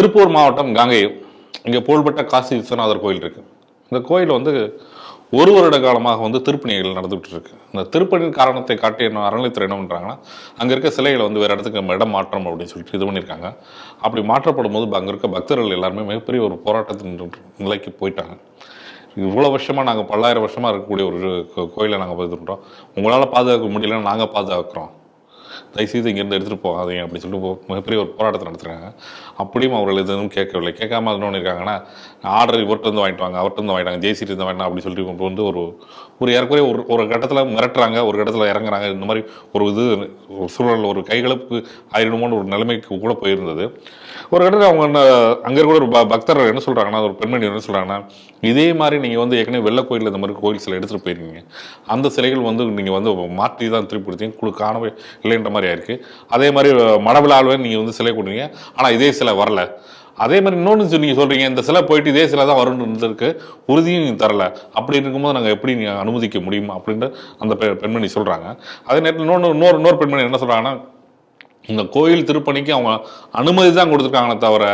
திருப்பூர் மாவட்டம் காங்கேயம் இங்கே புகழ்பெற்ற காசி விஸ்வநாதர் கோயில் இருக்கு. இந்த கோயில் வந்து ஒரு வருட காலமாக வந்து திருப்பணிகள் நடந்துகிட்டு இருக்கு இந்த திருப்பணியின் காரணத்தை காட்டி என்ன அறநிலைத்துறை என்ன பண்ணுறாங்கன்னா அங்கே இருக்க சிலைகளை வந்து வேறு இடத்துக்கு நம்ம இடம் மாற்றம் அப்படின்னு சொல்லிட்டு இது பண்ணியிருக்காங்க. அப்படி மாற்றப்படும் போது அங்கே இருக்க பக்தர்கள் எல்லாருமே மிகப்பெரிய ஒரு போராட்டத்தின் நிலைக்கு போயிட்டாங்க. இவ்வளோ வருஷமாக நாங்கள் பல்லாயிரம் வருஷமாக இருக்கக்கூடிய ஒரு கோ- கோயிலை நாங்கள் பார்த்துட்டோம் உங்களால் பாதுகாக்க முடியலன்னு நாங்கள் பாதுகாக்கிறோம். தயவுசெய்து இங்கேருந்து எடுத்துகிட்டு போகாதீங்க அப்படின்னு சொல்லிட்டு மிகப்பெரிய ஒரு போராட்டத்தை நடத்துகிறாங்க அப்படியும் அவர்கள் எதுவும் கேட்கவில்லை. கேட்காம அது என்ன பண்ணியிருக்காங்கன்னா ஆர்டர் இவர்கிட்ட வந்து வாங்கிட்டு வாங்க அவர்கிட்ட வந்து வாங்கிட்டாங்க ஜேசிட்டு இருந்து வாங்கினா அப்படின்னு சொல்லிட்டு கொண்டு வந்து ஒரு ஒரு ஏறக்குறைய ஒரு ஒரு கட்டத்தில் மிரட்டுறாங்க ஒரு கட்டத்தில் இறங்குறாங்க. இந்த மாதிரி ஒரு இது ஒரு சூழல் ஒரு கைகலப்பு ஆயிரணுமோன்னு ஒரு நிலைமைக்கு கூட போயிருந்தது. ஒரு கட்டத்தில் அவங்க என்ன அங்கே இருக்கிற ஒரு ப- பக்தர் என்ன சொல்கிறாங்கன்னா ஒரு பெண்மணி என்ன சொல்கிறாங்கன்னா இதே மாதிரி நீங்கள் வந்து ஏற்கனவே வெள்ளை கோயிலில் இந்த மாதிரி கோயில் சிலை எடுத்துகிட்டு போயிருக்கீங்க. அந்த சிலைகள் வந்து நீங்கள் வந்து மாற்றி தான் திருப்பி கொடுத்தீங்க. குழு காணவே இல்லைன்ற மாதிரி ஆயிருக்கு. அதே மாதிரி மடவிழாவே நீங்கள் வந்து சிலை கொடுத்தீங்க ஆனால் இதே சிலை வரல. அதே மாதிரி இன்னொன்று நீங்கள் சொல்கிறீங்க இந்த சிலை போயிட்டு இதே சிலை தான் இருந்திருக்கு. உறுதியும் நீங்கள் தரல. அப்படி இருக்கும்போது நாங்கள் எப்படி நீங்கள் அனுமதிக்க முடியும் அப்படின்ட்டு அந்த பெ- பெண்மணி சொல்கிறாங்க அதே நேரத்தில் இன்னொன்று இன்னொரு இன்னொரு பெண்மணி என்ன சொல்கிறாங்கன்னா இந்த கோயில் திருப்பணிக்கு அவங்க அனுமதி தான் கொடுத்துருக்காங்களே தவிர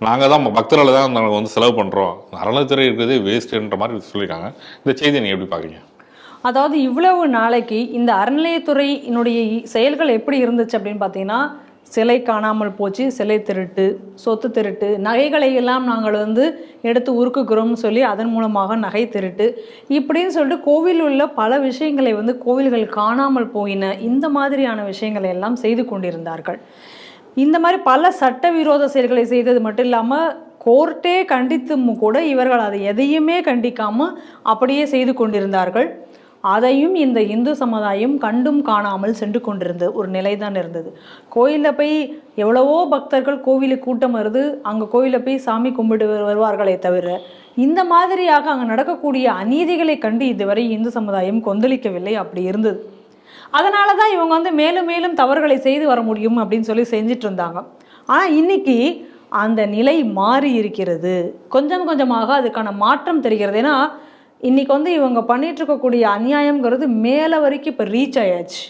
நாங்கள் தான் பக்தர்களை தான் நாங்கள் வந்து செலவு பண்ணுறோம் அறநிலைத்துறை இருக்கிறதே வேஸ்ட்டுன்ற மாதிரி சொல்லியிருக்காங்க. இந்த செய்தியை நீங்கள் எப்படி பார்க்குறீங்க? அதாவது இவ்வளவு நாளைக்கு இந்த அறநிலையத்துறையினுடைய செயல்கள் எப்படி இருந்துச்சு அப்படின்னு பார்த்தீங்கன்னா சிலை காணாமல் போச்சு சிலை திருட்டு சொத்து திருட்டு நகைகளை எல்லாம் நாங்கள் வந்து எடுத்து உருக்குகிறோம்னு சொல்லி அதன் மூலமாக நகை திருட்டு. இப்படின்னு சொல்லிட்டு கோவிலில் உள்ள பல விஷயங்களை வந்து கோவில்கள் காணாமல் போயின இந்த மாதிரியான விஷயங்களை எல்லாம் செய்து கொண்டிருந்தார்கள். இந்த மாதிரி பல சட்டவிரோத செயல்களை செய்தது மட்டும் இல்லாமல் கோர்ட்டே கண்டித்தும் கூட இவர்கள் அதை எதையுமே கண்டிக்காமல் அப்படியே செய்து கொண்டிருந்தார்கள். அதையும் இந்த இந்து சமுதாயம் கண்டும் காணாமல் சென்று கொண்டிருந்த ஒரு நிலை தான் இருந்தது. கோயிலில் போய் எவ்வளவோ பக்தர்கள் கோவிலுக்கு கூட்டம் வருது அங்கே கோயிலில் போய் சாமி கும்பிட்டு வருவார்களே தவிர இந்த மாதிரியாக அங்கே நடக்கக்கூடிய அநீதிகளை கண்டு இதுவரை இந்து சமுதாயம் கொந்தளிக்கவில்லை அப்படி இருந்தது. அதனால தான் இவங்க வந்து மேலும் மேலும் தவறுகளை செய்து வர முடியும் அப்படின்னு சொல்லி செஞ்சிட்டு இருந்தாங்க. ஆனால் இன்னைக்கு அந்த நிலை மாறி இருக்கிறது. கொஞ்சம் கொஞ்சமாக அதுக்கான மாற்றம் தெரிகிறது. ஏன்னா இன்றைக்கி வந்து இவங்க பண்ணிகிட்ருக்கக்கூடிய அநியாயங்கிறது அநியாயம்ங்கிறது மேலே வரைக்கும் இப்போ ரீச் ஆயாச்சு.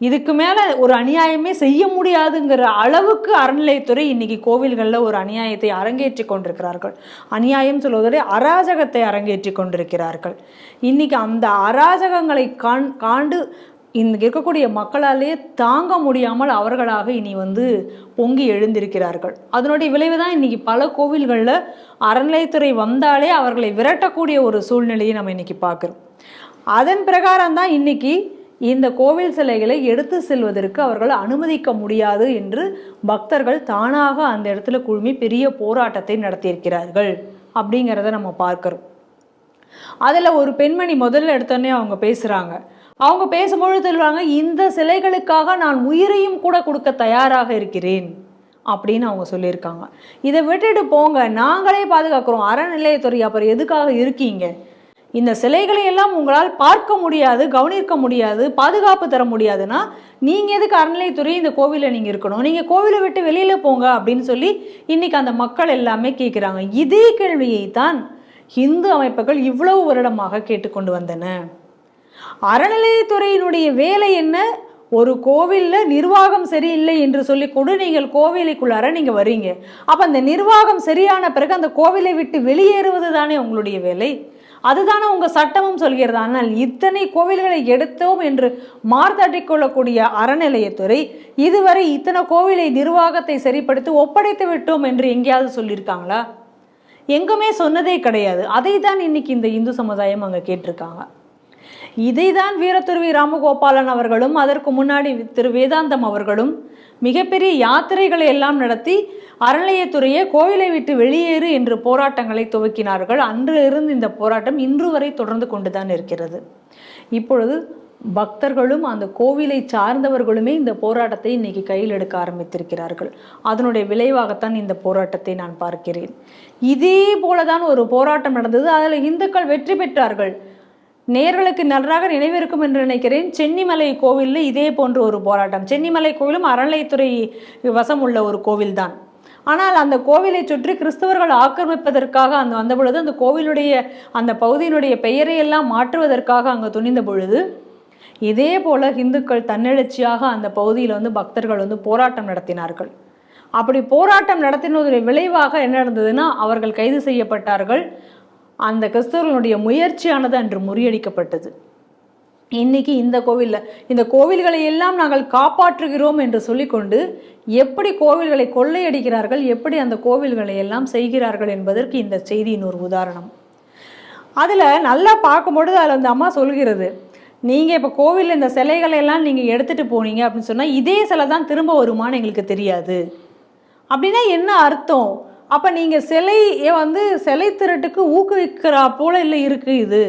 இதுக்கு மேலே ஒரு அநியாயமே செய்ய முடியாதுங்கிற அளவுக்கு அறநிலையத்துறை இன்றைக்கி கோவில்களில் ஒரு அநியாயத்தை அரங்கேற்றி கொண்டிருக்கிறார்கள். அநியாயம் சொல்வதோட அராஜகத்தை அரங்கேற்றி கொண்டிருக்கிறார்கள். இன்றைக்கி அந்த அராஜகங்களை காண் காண்டு இங்கே இருக்கக்கூடிய மக்களாலே தாங்க முடியாமல் அவர்களாக இனி வந்து பொங்கி எழுந்திருக்கிறார்கள். அதனுடைய விளைவு தான் இன்னைக்கு பல கோவில்களில் அறநிலையத்துறை வந்தாலே அவர்களை விரட்டக்கூடிய ஒரு சூழ்நிலையை நம்ம இன்னைக்கு பார்க்குறோம். அதன் பிரகாரம் தான் இன்னைக்கு இந்த கோவில் சிலைகளை எடுத்து செல்வதற்கு அவர்கள் அனுமதிக்க முடியாது என்று பக்தர்கள் தானாக அந்த இடத்துல குழுமி பெரிய போராட்டத்தை நடத்தியிருக்கிறார்கள் அப்படிங்கிறத நம்ம பார்க்குறோம். அதில் ஒரு பெண்மணி முதல்ல எடுத்தோடனே அவங்க பேசுகிறாங்க அவங்க பேசும்பொழுது சொல்லுவாங்க இந்த சிலைகளுக்காக நான் உயிரையும் கூட கொடுக்க தயாராக இருக்கிறேன் அப்படின்னு அவங்க சொல்லியிருக்காங்க. இதை விட்டுட்டு போங்க நாங்களே பாதுகாக்கிறோம். அறநிலையத்துறை அப்புறம் எதுக்காக இருக்கீங்க? இந்த சிலைகளை எல்லாம் உங்களால் பார்க்க முடியாது கவனிக்க முடியாது பாதுகாப்பு தர முடியாதுன்னா நீங்கள் எதுக்கு அறநிலையத்துறை இந்த கோவிலில் நீங்கள் இருக்கணும்? நீங்கள் கோவிலை விட்டு வெளியில் போங்க அப்படின்னு சொல்லி இன்னைக்கு அந்த மக்கள் எல்லாமே கேட்குறாங்க இதே கேள்வியை தான் இந்து அமைப்புகள் இவ்வளவு வருடமாக கேட்டுக்கொண்டு வந்தன. அறநிலையத்துறையினுடைய வேலை என்ன? ஒரு கோவிலில் நிர்வாகம் சரியில்லை என்று சொல்லி கூட நீங்கள் கோவிலுக்குள்ளார நீங்கள் வரீங்க அப்போ அந்த நிர்வாகம் சரியான பிறகு அந்த கோவிலை விட்டு வெளியேறுவது தானே உங்களுடைய வேலை. அதுதானே உங்கள் சட்டமும் சொல்கிறது. ஆனால் இத்தனை கோவில்களை எடுத்தோம் என்று மார்த்தாட்டிக் கொள்ளக்கூடிய அறநிலையத்துறை இதுவரை இத்தனை கோவிலை நிர்வாகத்தை சரிப்படுத்தி ஒப்படைத்து விட்டோம் என்று எங்கேயாவது சொல்லியிருக்காங்களா? எங்குமே சொன்னதே கிடையாது. அதை தான் இன்னைக்கு இந்த இந்து சமுதாயம் அங்கே கேட்டிருக்காங்க. இதை தான் வீரத்துருவி ராமகோபாலன் அவர்களும் அதற்கு முன்னாடி திரு வேதாந்தம் அவர்களும் மிகப்பெரிய யாத்திரைகளை எல்லாம் நடத்தி அறநிலையத்துறையே கோவிலை விட்டு வெளியேறு என்று போராட்டங்களை துவக்கினார்கள். அன்றிலிருந்து இந்த போராட்டம் இன்று வரை தொடர்ந்து கொண்டுதான் இருக்கிறது. இப்பொழுது பக்தர்களும் அந்த கோவிலை சார்ந்தவர்களுமே இந்த போராட்டத்தை இன்னைக்கு கையில் எடுக்க ஆரம்பித்திருக்கிறார்கள். அதனுடைய விளைவாகத்தான் இந்த போராட்டத்தை நான் பார்க்கிறேன். இதே போலதான் ஒரு போராட்டம் நடந்தது. அதில் இந்துக்கள் வெற்றி பெற்றார்கள். நேர்களுக்கு நன்றாக நினைவிருக்கும் என்று நினைக்கிறேன். சென்னிமலை கோவிலில் இதே போன்ற ஒரு போராட்டம். சென்னிமலை கோவிலும் அறநிலைத்துறை வசம் உள்ள ஒரு கோவில்தான். ஆனால் அந்த கோவிலை சுற்றி கிறிஸ்தவர்கள் ஆக்கிரமிப்பதற்காக அந்த வந்த பொழுது அந்த கோவிலுடைய அந்த பகுதியினுடைய பெயரை எல்லாம் மாற்றுவதற்காக அங்கே துணிந்த பொழுது இதே போல இந்துக்கள் தன்னெழுச்சியாக அந்த பகுதியில் வந்து பக்தர்கள் வந்து போராட்டம் நடத்தினார்கள். அப்படி போராட்டம் நடத்தினதுடைய விளைவாக என்ன நடந்ததுன்னா அவர்கள் கைது செய்யப்பட்டார்கள். அந்த கிறிஸ்தவர்களுடைய முயற்சியானது அன்று முறியடிக்கப்பட்டது. இன்னைக்கு இந்த கோவிலில் இந்த கோவில்களை எல்லாம் நாங்கள் காப்பாற்றுகிறோம் என்று சொல்லிக்கொண்டு எப்படி கோவில்களை கொள்ளையடிக்கிறார்கள் எப்படி அந்த கோவில்களை எல்லாம் செய்கிறார்கள் என்பதற்கு இந்த செய்தியின் ஒரு உதாரணம். அதில் நல்லா பார்க்கும்பொழுது அதில் அந்த அம்மா சொல்கிறது நீங்கள் இப்போ கோவிலில் இந்த சிலைகளை எல்லாம் நீங்கள் எடுத்துகிட்டு போனீங்க அப்படின்னு சொன்னால் இதே சிலை தான் திரும்ப வருமான்னு எங்களுக்கு தெரியாது. அப்படின்னா என்ன அர்த்தம்? அப்போ நீங்கள் சிலையை வந்து சிலை திருட்டுக்கு ஊக்குவிக்கிறா போல இல்லை இருக்குது இது?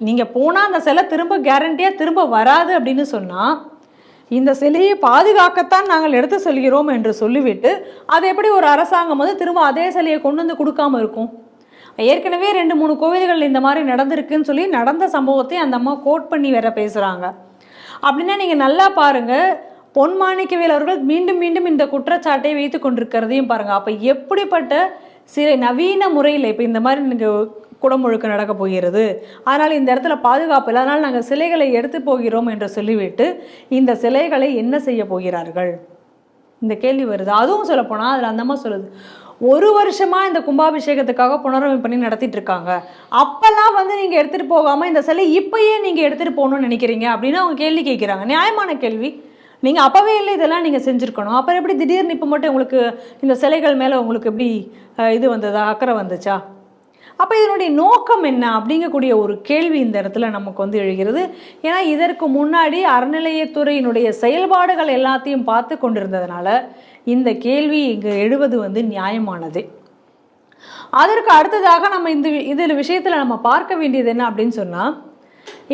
நீங்கள் போனால் அந்த சிலை திரும்ப கேரண்டியாக திரும்ப வராது அப்படின்னு சொன்னால் இந்த சிலையை பாதுகாக்கத்தான் நாங்கள் எடுத்து செல்கிறோம் என்று சொல்லிவிட்டு அது எப்படி ஒரு அரசாங்கம் வந்து திரும்ப அதே சிலையை கொண்டு வந்து கொடுக்காம இருக்கும்? ஏற்கனவே ரெண்டு மூணு கோவில்கள் இந்த மாதிரி நடந்திருக்குன்னு சொல்லி நடந்த சம்பவத்தை அந்த அம்மா கோட் பண்ணி வேற பேசுகிறாங்க அப்படின்னா நீங்கள் நல்லா பாருங்கள் பொன் மாணிக்கவேல் அவர்கள் மீண்டும் மீண்டும் இந்த குற்றச்சாட்டை வைத்து கொண்டிருக்கிறதையும் பாருங்கள் அப்போ எப்படிப்பட்ட சில நவீன முறையில் இப்போ இந்த மாதிரி நீங்கள் குடமுழுக்கு நடக்க போகிறது? அதனால் இந்த இடத்துல பாதுகாப்பு இல்லை. அதனால் நாங்கள் சிலைகளை எடுத்து போகிறோம் என்று சொல்லிவிட்டு இந்த சிலைகளை என்ன செய்ய போகிறார்கள்? இந்த கேள்வி வருது. அதுவும் சொல்லப்போனால் அதில் அந்தமாக சொல்லுது ஒரு வருஷமா இந்த கும்பாபிஷேகத்துக்காக புனரமைப்பு பண்ணி நடத்திட்டு இருக்காங்க. அப்பெல்லாம் வந்து நீங்க எடுத்துட்டு போகாம இந்த சிலை இப்பயே நீங்க எடுத்துட்டு போகணும்னு நினைக்கிறீங்க? அப்படின்னு அவங்க கேள்வி கேட்குறாங்க. நியாயமான கேள்வி. நீங்கள் அப்போவே இல்லை இதெல்லாம் நீங்கள் செஞ்சுருக்கணும். அப்புறம் எப்படி திடீர்னு இப்போ மட்டும் உங்களுக்கு இந்த சிலைகள் மேலே உங்களுக்கு எப்படி இது வந்ததா அக்கறை வந்துச்சா? அப்போ இதனுடைய நோக்கம் என்ன அப்படிங்கக்கூடிய ஒரு கேள்வி இந்த இடத்துல நமக்கு வந்து எழுகிறது. ஏன்னா இதற்கு முன்னாடி அறநிலையத்துறையினுடைய செயல்பாடுகள் எல்லாத்தையும் பார்த்து கொண்டிருந்ததுனால இந்த கேள்வி இங்கே எழுவது வந்து நியாயமானது. அதற்கு அடுத்ததாக நம்ம இந்த இதில் விஷயத்தில் நம்ம பார்க்க வேண்டியது என்ன அப்படின்னு சொன்னால்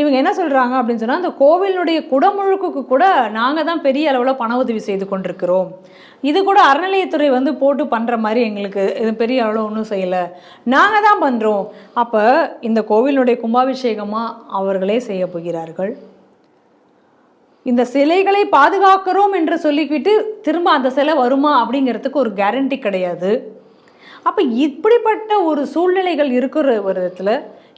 இவங்க என்ன சொல்கிறாங்க அப்படின்னு சொன்னால் அந்த கோவிலினுடைய குடமுழுக்குக்கு கூட நாங்கள் தான் பெரிய அளவில் பண உதவி செய்து கொண்டிருக்கிறோம். இது கூட அறநிலையத்துறை வந்து போட்டு பண்ணுற மாதிரி எங்களுக்கு இது பெரிய அளவில் ஒன்றும் செய்யலை. நாங்கள் தான் பண்ணுறோம் அப்போ இந்த கோவிலினுடைய கும்பாபிஷேகமாக அவர்களே செய்ய போகிறார்கள். இந்த சிலைகளை பாதுகாக்கிறோம் என்று சொல்லிக்கிட்டு திரும்ப அந்த சிலை வருமா அப்படிங்கிறதுக்கு ஒரு கேரண்டி கிடையாது. அப்போ இப்படிப்பட்ட ஒரு சூழ்நிலைகள் இருக்கிற ஒரு இடத்துல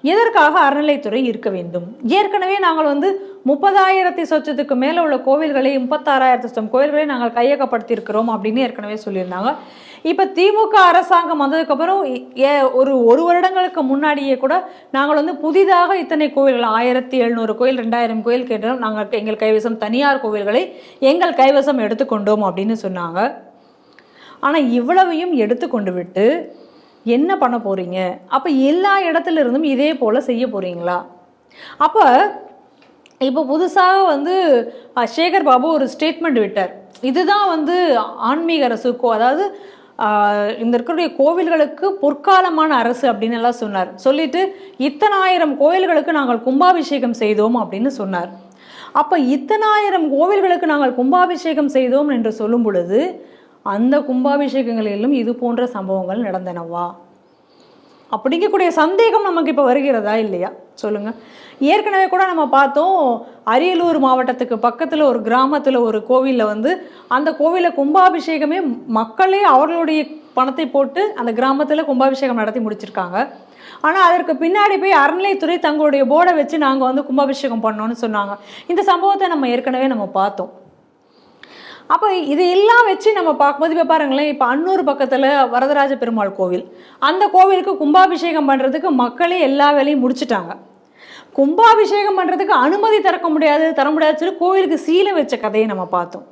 எதற்காக அறநிலைத்துறை இருக்க வேண்டும்? ஏற்கனவே நாங்கள் வந்து முப்பதாயிரத்தி சொச்சத்துக்கு மேலே உள்ள கோவில்களை முப்பத்தாறாயிரத்தி சொச்சம் கோவில்களை நாங்கள் கையகப்படுத்தியிருக்கிறோம் அப்படின்னு ஏற்கனவே சொல்லியிருந்தாங்க. இப்போ திமுக அரசாங்கம் வந்ததுக்கப்புறம் ஏ- ஒரு ஒரு வருடங்களுக்கு முன்னாடியே கூட நாங்கள் வந்து புதிதாக இத்தனை கோவில்கள் ஆயிரத்தி எழுநூறு கோயில் ரெண்டாயிரம் கோயில் கேட்டோம். நாங்கள் எங்கள் கைவசம் தனியார் கோவில்களை எங்கள் கைவசம் எடுத்துக்கொண்டோம் அப்படின்னு சொன்னாங்க. ஆனால் இவ்வளவையும் எடுத்து கொண்டு விட்டு என்ன பண்ண போறீங்க? அப்போ எல்லா இடத்துல இருந்தும் இதே போல் செய்ய போறீங்களா? அப்போ இப்போ புதுசாக வந்து சேகர் பாபு ஒரு ஸ்டேட்மெண்ட் விட்டார். இதுதான் வந்து ஆன்மீக அரசுக்கோ அதாவது இந்த இருக்கக்கூடிய கோவில்களுக்கு பொற்காலமான அரசு அப்படின்னு எல்லாம் சொன்னார். சொல்லிட்டு இத்தனாயிரம் கோவில்களுக்கு நாங்கள் கும்பாபிஷேகம் செய்தோம் அப்படின்னு சொன்னார். அப்போ இத்தனாயிரம் கோவில்களுக்கு நாங்கள் கும்பாபிஷேகம் செய்தோம் என்று சொல்லும் பொழுது அந்த கும்பாபிஷேகங்களிலும் இது போன்ற சம்பவங்கள் நடந்தனவா? அப்படிங்கக்கூடிய சந்தேகம் நமக்கு இப்போ வருகிறதா இல்லையா? சொல்லுங்க. ஏற்கனவே கூட நம்ம பார்த்தோம் அரியலூர் மாவட்டத்துக்கு பக்கத்தில் ஒரு கிராமத்தில் ஒரு கோவிலில் வந்து அந்த கோவிலில் கும்பாபிஷேகமே மக்களே அவர்களுடைய பணத்தை போட்டு அந்த கிராமத்தில் கும்பாபிஷேகம் நடத்தி முடிச்சிருக்காங்க. ஆனால் அதற்கு பின்னாடி போய் அறநிலைத்துறை தங்களுடைய போர்டை வச்சு நாங்கள் வந்து கும்பாபிஷேகம் பண்ணோன்னு சொன்னாங்க. இந்த சம்பவத்தை நம்ம ஏற்கனவே நம்ம பார்த்தோம். அப்போ இதையெல்லாம் வச்சு நம்ம பார்க்கும்போது இப்போ பாருங்களேன் இப்போ அன்னூர் பக்கத்தில் வரதராஜ பெருமாள் கோவில். அந்த கோவிலுக்கு கும்பாபிஷேகம் பண்ணுறதுக்கு மக்களே எல்லா வேலையும் முடிச்சிட்டாங்க. கும்பாபிஷேகம் பண்ணுறதுக்கு அனுமதி திறக்க முடியாது தர முடியாது சொல்லி கோவிலுக்கு சீலை வச்ச கதையை நம்ம பார்த்தோம்.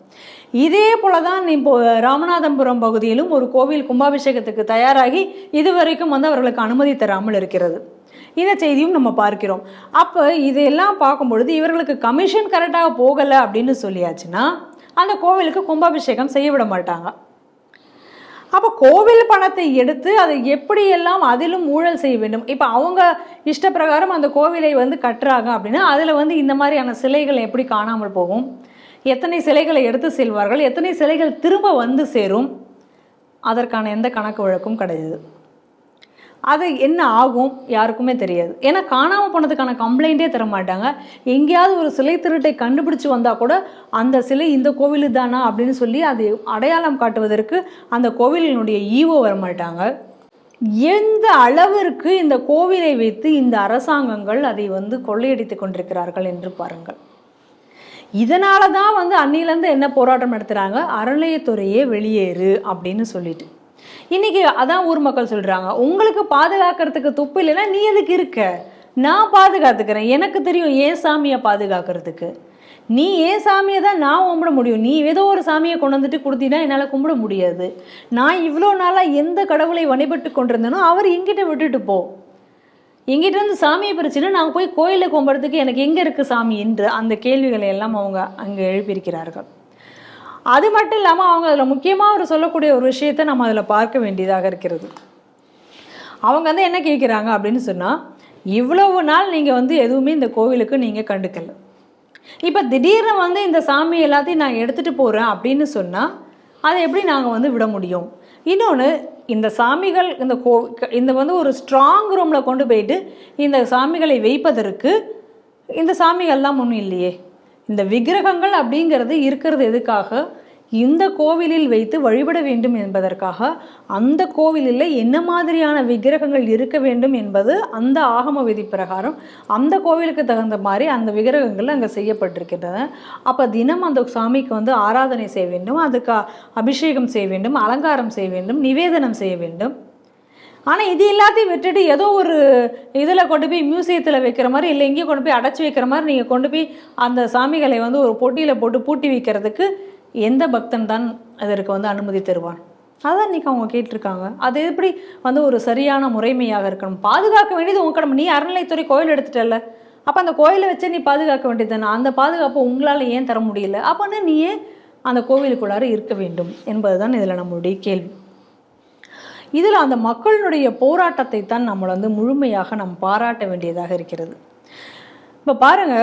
இதே போல தான் இப்போ ராமநாதபுரம் பகுதியிலும் ஒரு கோவில் கும்பாபிஷேகத்துக்கு தயாராகி இதுவரைக்கும் வந்து அவர்களுக்கு அனுமதி தராமல் இருக்கிறது. இந்த செய்தியும் நம்ம பார்க்கிறோம். அப்போ இதையெல்லாம் பார்க்கும்பொழுது இவர்களுக்கு கமிஷன் கரெக்டாக போகலை அப்படின்னு சொல்லியாச்சுன்னா அந்த கோவிலுக்கு கும்பாபிஷேகம் செய்ய விட மாட்டாங்க. அப்போ கோவில் பணத்தை எடுத்து அதை எப்படியெல்லாம் அதிலும் ஊழல் செய்ய வேண்டும்? இப்போ அவங்க இஷ்டப்பிரகாரம் அந்த கோவிலை வந்து கட்டுறாங்க அப்படின்னா அதில் வந்து இந்த மாதிரியான சிலைகள் எப்படி காணாமல் போகும்? எத்தனை சிலைகளை எடுத்து செல்வார்கள்? எத்தனை சிலைகள் திரும்ப வந்து சேரும்? அதற்கான எந்த கணக்கு வழக்கும் கிடையாது. அது என்ன ஆகும் யாருக்குமே தெரியாது. ஏன்னா காணாமல் போனதுக்கான கம்ப்ளைண்ட்டே தர மாட்டாங்க. எங்கேயாவது ஒரு சிலை திருட்டை கண்டுபிடிச்சு வந்தால் கூட அந்த சிலை இந்த கோவில் தானா அப்படின்னு சொல்லி அது அடையாளம் காட்டுவதற்கு அந்த கோவிலினுடைய ஈவோ வர மாட்டாங்க. எந்த அளவிற்கு இந்த கோவிலை வைத்து இந்த அரசாங்கங்கள் அதை வந்து கொள்ளையடித்து கொண்டிருக்கிறார்கள் என்று பாருங்கள். இதனால தான் வந்து அன்னிலேருந்து என்ன போராட்டம் நடத்துகிறாங்க அறநிலையத்துறையே வெளியேறு அப்படின்னு சொல்லிட்டு. இன்னைக்கு அதான் ஊர் மக்கள் சொல்கிறாங்க உங்களுக்கு பாதுகாக்கிறதுக்கு துப்பு இல்லைன்னா நீ எதுக்கு இருக்க? நான் பாதுகாத்துக்கிறேன். எனக்கு தெரியும் ஏன் சாமியை பாதுகாக்கிறதுக்கு. நீ ஏன் சாமியை தான் நான் கும்பிட முடியும். நீ ஏதோ ஒரு சாமியை கொண்டு வந்துட்டு கொடுத்தீங்கன்னா என்னால் கும்பிட முடியாது. நான் இவ்வளோ நாளாக எந்த கடவுளை வழிபட்டு கொண்டிருந்தேனோ அவர் எங்கிட்ட விட்டுட்டு போ. எங்கிட்ட இருந்து சாமியை பிரச்சனை நாங்கள் போய் கோயிலில் கும்பிட்றதுக்கு எனக்கு எங்கே இருக்குது சாமி? என்று அந்த கேள்விகளை எல்லாம் அவங்க அங்கே எழுப்பியிருக்கிறார்கள். அது மட்டும் இல்லாமல் அவங்க அதில் முக்கியமாக அவர் சொல்லக்கூடிய ஒரு விஷயத்தை நம்ம அதில் பார்க்க வேண்டியதாக இருக்கிறது. அவங்க வந்து என்ன கேட்குறாங்க அப்படின்னு சொன்னால் இவ்வளவு நாள் நீங்கள் வந்து எதுவுமே இந்த கோவிலுக்கு நீங்கள் கண்டுக்கல. இப்போ திடீர்னு வந்து இந்த சாமி எல்லாத்தையும் நான் எடுத்துகிட்டு போகிறேன் அப்படின்னு சொன்னால் அதை எப்படி நாங்கள் வந்து விட முடியும்? இன்னொன்று இந்த சாமிகள் இந்த கோ இந்த வந்து ஒரு ஸ்ட்ராங் ரூமில் கொண்டு போயிட்டு இந்த சாமிகளை வைப்பதற்கு இந்த சாமிகள்லாம் ஒன்றும் இல்லையே. இந்த விக்கிரகங்கள் அப்படிங்கிறது இருக்கிறது எதுக்காக? இந்த கோவிலில் வைத்து வழிபட வேண்டும் என்பதற்காக. அந்த கோவிலில் என்ன மாதிரியான விக்கிரகங்கள் இருக்க வேண்டும் என்பது அந்த ஆகம விதி பிரகாரம் அந்த கோவிலுக்கு தகுந்த மாதிரி அந்த விக்கிரகங்கள் அங்கே செய்யப்பட்டிருக்கின்றன. அப்போ தினம் அந்த சாமிக்கு வந்து ஆராதனை செய்ய வேண்டும் அதுக்கு அபிஷேகம் செய்ய வேண்டும் அலங்காரம் செய்ய வேண்டும் நிவேதனம் செய்ய வேண்டும். ஆனால் இது எல்லாத்தையும் விட்டுட்டு ஏதோ ஒரு இதில் கொண்டு போய் மியூசியத்தில் வைக்கிற மாதிரி இல்லை எங்கேயும் கொண்டு போய் அடைச்சி வைக்கிற மாதிரி நீங்கள் கொண்டு போய் அந்த சாமிகளை வந்து ஒரு பொட்டியில் போட்டு பூட்டி வைக்கிறதுக்கு எந்த பக்தன் தான் அதற்கு வந்து அனுமதி தருவான்? அதான் இன்னைக்கு அவங்க கேட்டிருக்காங்க. அது எப்படி வந்து ஒரு சரியான முறைமையாக இருக்கணும்? பாதுகாக்க வேண்டியது உங்க கடமை. நீ அறநிலைத்துறை கோயில் எடுத்துட்டல அப்போ அந்த கோயிலை வச்சு நீ பாதுகாக்க வேண்டியது தானே அந்த பாதுகாப்பு உங்களால் ஏன் தர முடியல? அப்போன்னு நீ ஏன் அந்த கோவிலுக்குள்ளார இருக்க வேண்டும் என்பதுதான் இதில் நம்மளுடைய கேள்வி. இதில் அந்த மக்களுடைய போராட்டத்தை தான் நம்ம வந்து முழுமையாக நாம் பாராட்ட வேண்டியதாக இருக்கிறது. இப்போ பாருங்க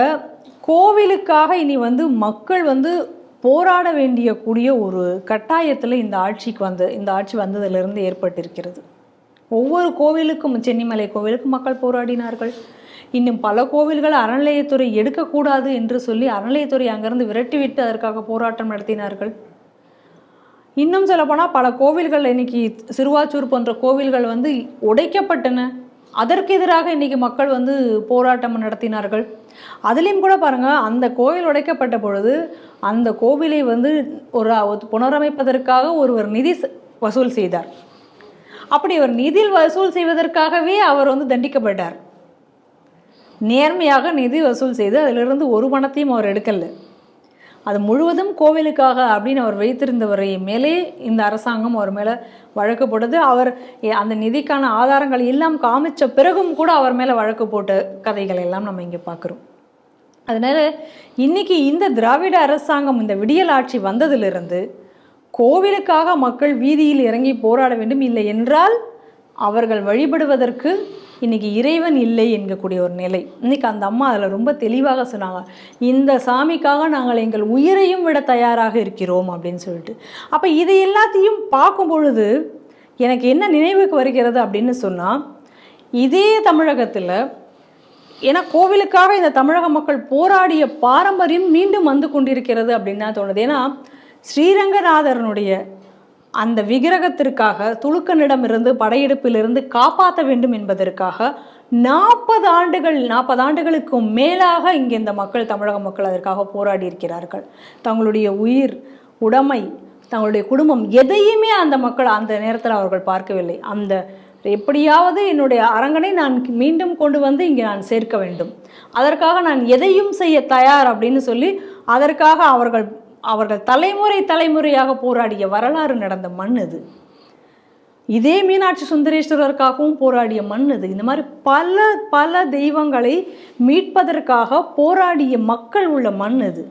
கோவிலுக்காக இனி வந்து மக்கள் வந்து போராட வேண்டிய கூடிய ஒரு கட்டாயத்தில் இந்த ஆட்சிக்கு வந்து இந்த ஆட்சி வந்ததிலிருந்து ஏற்பட்டிருக்கிறது. ஒவ்வொரு கோவிலுக்கும் சென்னிமலை கோவிலுக்கு மக்கள் போராடினார்கள். இன்னும் பல கோவில்கள் அறநிலையத்துறை எடுக்கக்கூடாது என்று சொல்லி அறநிலையத்துறை அங்கிருந்து விரட்டிவிட்டு அதற்காக போராட்டம் நடத்தினார்கள். இன்னும் சொல்லப்போனால் பல கோவில்கள் இன்னைக்கு சிறுவாச்சூர் போன்ற கோவில்கள் வந்து உடைக்கப்பட்டன. அதற்கு எதிராக இன்னைக்கு மக்கள் வந்து போராட்டம் நடத்தினார்கள். அதுலேயும் கூட பாருங்கள் அந்த கோவில் உடைக்கப்பட்ட பொழுது அந்த கோவிலை வந்து ஒரு புனரமைப்பதற்காக ஒருவர் நிதி வசூல் செய்தார். அப்படி அவர் நிதி வசூல் செய்வதற்காகவே அவர் வந்து தண்டிக்கப்பட்டார். நேர்மையாக நிதி வசூல் செய்து அதிலிருந்து ஒரு பணத்தையும் அவர் எடுக்கலை. அது முழுவதும் கோவிலுக்காக அப்படின்னு அவர் வைத்திருந்தவரை மேலே இந்த அரசாங்கம் அவர் மேலே வழக்கு போட்டது. அவர் அந்த நிதிக்கான ஆதாரங்கள் எல்லாம் காமிச்ச பிறகும் கூட அவர் மேலே வழக்கு போட்ட கதைகள் எல்லாம் நம்ம இங்கே பார்க்குறோம் அதனால் இன்னைக்கு இந்த திராவிட அரசாங்கம் இந்த விடியல் ஆட்சி வந்ததிலிருந்து கோவிலுக்காக மக்கள் வீதியில் இறங்கி போராட வேண்டும் இல்லை என்றால் அவர்கள் வழிபடுவதற்கு இன்றைக்கி இறைவன் இல்லை என்கக்கூடிய ஒரு நிலை. இன்னைக்கு அந்த அம்மா அதில் ரொம்ப தெளிவாக சொன்னாங்க. இந்த சாமிக்காக நாங்கள் எங்கள் உயிரையும் விட தயாராக இருக்கிறோம் அப்படின்னு சொல்லிட்டு. அப்போ இது எல்லாத்தையும் பார்க்கும் பொழுது எனக்கு என்ன நினைவுக்கு வருகிறது அப்படின்னு சொன்னால் இதே தமிழகத்தில் ஏன்னா கோவிலுக்காக இந்த தமிழக மக்கள் போராடிய பாரம்பரியம் மீண்டும் வந்து கொண்டிருக்கிறது அப்படின்னு தான் தோணுது. ஏன்னா ஸ்ரீரங்கநாதரனுடைய அந்த விக்கிரகத்திற்காக துலுக்கனிடமிருந்து படையெடுப்பிலிருந்து காப்பாற்ற வேண்டும் என்பதற்காக நாற்பது ஆண்டுகள் நாற்பது ஆண்டுகளுக்கும் மேலாக இங்கே இந்த மக்கள் தமிழக மக்கள் அதற்காக போராடி இருக்கிறார்கள். தங்களுடைய உயிர் உடைமை தங்களுடைய குடும்பம் எதையுமே அந்த மக்கள் அந்த நேரத்தில் அவர்கள் பார்க்கவில்லை. அந்த எப்படியாவது என்னுடைய அரங்கனை நான் மீண்டும் கொண்டு வந்து இங்கே நான் சேர்க்க வேண்டும். அதற்காக நான் எதையும் செய்ய தயார் அப்படின்னு சொல்லி அதற்காக அவர்கள் அவர்கள் தலைமுறை தலைமுறையாக போராடிய வரலாறு நடந்த மண் இது இதே மீனாட்சி சுந்தரேஸ்வரருக்காகவும் போராடிய மண் இது இந்த மாதிரி பல பல தெய்வங்களை மீட்பதற்காக போராடிய மக்கள் உள்ள மண் இது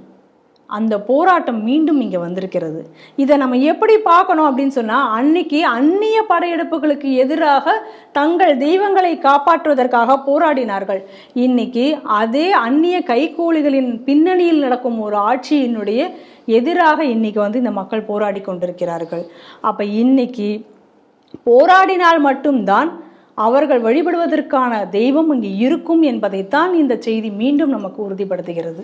அந்த போராட்டம் மீண்டும் இங்கே வந்திருக்கிறது. இதை நம்ம எப்படி பார்க்கணும் அப்படின்னு சொன்னால் அன்னைக்கு அந்நிய படையெடுப்புகளுக்கு எதிராக தங்கள் தெய்வங்களை காப்பாற்றுவதற்காக போராடினார்கள். இன்னைக்கு அதே அந்நிய கைகூலிகளின் பின்னணியில் நடக்கும் ஒரு ஆட்சியினுடைய எதிராக இன்னைக்கு வந்து இந்த மக்கள் போராடி கொண்டிருக்கிறார்கள். அப்போ இன்னைக்கு போராடினால் மட்டும்தான் அவர்கள் வழிபடுவதற்கான தெய்வம் இங்கே இருக்கும் என்பதைத்தான் இந்த செய்தி மீண்டும் நமக்கு உறுதிப்படுத்துகிறது.